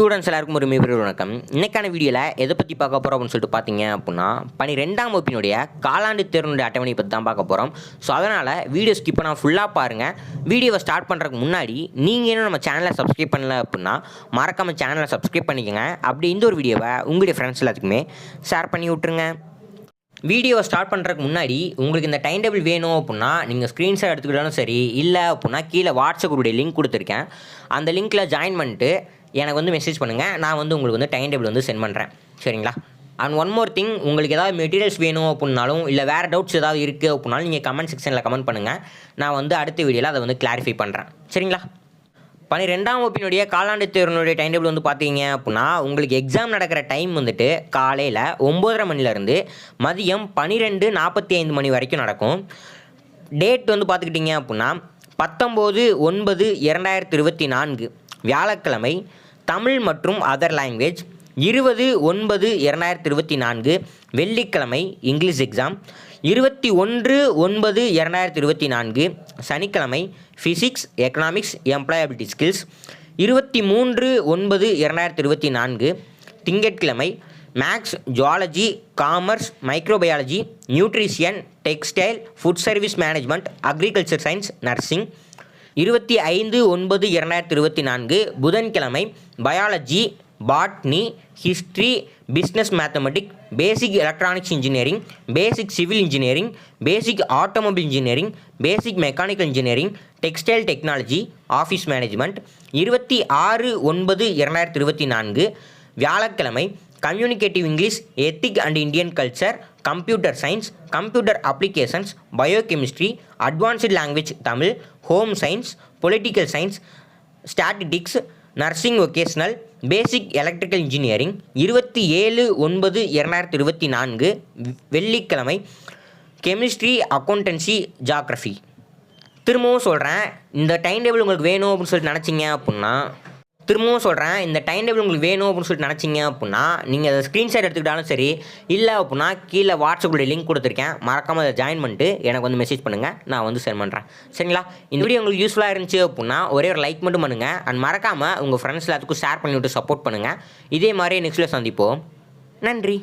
Students எல்லாருக்கும் ஒரு மிகப்பெரிய வணக்கம். இன்றைக்கான வீடியோவில் எதை பற்றி பார்க்க போகிறோம் அப்படின்னு சொல்லிட்டு பார்த்தீங்க அப்படின்னா பனிரெண்டாம் வகுப்பினுடைய காலாண்டு தேர்வுடைய அட்டவணை பற்றி தான் பார்க்க போகிறோம் ஸோ அதனால் வீடியோ ஸ்கிப் பண்ணால் ஃபுல்லாக பாருங்கள் வீடியோவை ஸ்டார்ட் பண்ணுறதுக்கு முன்னாடி நீங்கள் இன்னும் நம்ம சேனலை சப்ஸ்கிரைப் பண்ணல அப்படின்னா மறக்காமல் சேனலை சப்ஸ்கிரைப் பண்ணிக்கோங்க. அப்படி இந்த ஒரு வீடியோவை உங்களுடைய ஃப்ரெண்ட்ஸ் எல்லாத்துக்குமே ஷேர் பண்ணி விட்ருங்க வீடியோவை ஸ்டார்ட் பண்ணுறதுக்கு முன்னாடி உங்களுக்கு இந்த டைம் டேபிள் வேணும் அப்படின்னா நீங்கள் ஸ்க்ரீன்ஷாட் எடுத்துக்கிட்டாலும் சரி இல்லை அப்படின்னா கீழே வாட்ஸ்அப்புடைய லிங்க் கொடுத்துருக்கேன். அந்த லிங்க்கில் ஜாயின் பண்ணிட்டு எனக்கு வந்து மெசேஜ் பண்ணுங்கள் நான் வந்து உங்களுக்கு வந்து டைம் டேபிள் வந்து சென்ட் பண்ணுறேன் சரிங்களா? அண்ட் ஒன் மோர் திங் உங்களுக்கு ஏதாவது மெட்டீரியல்ஸ் வேணும் அப்படின்னாலும் இல்லை வேறு டவுட்ஸ் ஏதாவது இருக்குது அப்படின்னாலும் நீங்கள் கமெண்ட் செக்ஷனில் கமெண்ட் பண்ணுங்கள் நான் வந்து அடுத்த வீடியோவில் அதை வந்து கிளாரிஃபை பண்ணுறேன் சரிங்களா? பன்னிரெண்டாம் வகுப்பினுடைய காலாண்டு தேர்வினுடைய டைம் டேபிள் வந்து பார்த்தீங்க அப்படின்னா உங்களுக்கு எக்ஸாம் நடக்கிற டைம் வந்துட்டு காலையில் ஒம்போதரை மணிலேருந்து மதியம் பன்னிரெண்டு நாற்பத்தி ஐந்து மணி வரைக்கும் நடக்கும். டேட் வந்து பார்த்துக்கிட்டிங்க அப்படின்னா பத்தொம்போது ஒன்பது இரண்டாயிரத்தி இருபத்தி நான்கு. வியாழக்கிழமை தமிழ் மற்றும் அதர் லாங்குவேஜ் இருபது ஒன்பது இரண்டாயிரத்தி இருபத்தி நான்கு வெள்ளிக்கிழமை இங்கிலீஷ் எக்ஸாம் இருபத்தி ஒன்று ஒன்பது இரண்டாயிரத்தி இருபத்தி நான்கு சனிக்கிழமை ஃபிசிக்ஸ் எக்கனாமிக்ஸ் எம்ப்ளாயபிலிட்டி ஸ்கில்ஸ் இருபத்தி மூன்று ஒன்பது இரண்டாயிரத்தி இருபத்தி நான்கு திங்கட்கிழமை maths zoology commerce microbiology nutrition textile food service management agriculture science nursing இருபத்தி ஐந்து ஒன்பது இரண்டாயிரத்தி இருபத்தி நான்கு புதன்கிழமை biology botany history business mathematic basic electronics engineering basic civil engineering basic automobile engineering basic mechanical engineering textile technology office management. இருபத்தி ஆறு ஒன்பது இரண்டாயிரத்தி இருபத்தி நான்கு வியாழக்கிழமை communicative English ethic and Indian culture computer science computer applications biochemistry advanced language Tamil home science political science statistics nursing vocational basic electrical engineering இருபத்தி ஏழு ஒன்பது இரண்டாயிரத்தி இருபத்தி நான்கு வெள்ளிக்கிழமை கெமிஸ்ட்ரி அக்கௌண்டன்சி ஜாக்ரஃபி திரும்பவும் சொல்கிறேன் இந்த டைம் டேபிள் உங்களுக்கு வேணும் அப்படின்னு சொல்லிட்டு நினச்சிங்க அப்புடின்னா திரும்பவும் சொல்கிறேன் இந்த டைம் டேபிள் உங்களுக்கு வேணும் அப்படின்னு சொல்லிட்டு நினச்சிங்க அப்படின்னா நீங்கள் அதை ஸ்க்ரீன்ஷாட் எடுத்துக்கிட்டாலும் சரி இல்லை அப்படின்னா கீழே வாட்ஸ்அப்புடைய லிங்க் கொடுத்துருக்கேன். மறக்காமல் அதை ஜாயின் பண்ணிட்டு எனக்கு வந்து மெசேஜ் பண்ணுங்கள் நான் வந்து சென்ட் பண்ணுறேன் சரிங்களா? இந்த வீடியோ உங்களுக்கு யூஸ்ஃபுல்லாக இருந்துச்சு அப்படின்னா ஒரே ஒரு லைக் மட்டும் பண்ணுங்கள் அண்ட் மறக்காமல் உங்கள் ஃப்ரெண்ட்ஸ் எல்லாத்துக்கும் ஷேர் பண்ணிவிட்டு சப்போர்ட் பண்ணுங்கள் இதே மாதிரி நெக்ஸ்ட்டில் சந்திப்போம். நன்றி.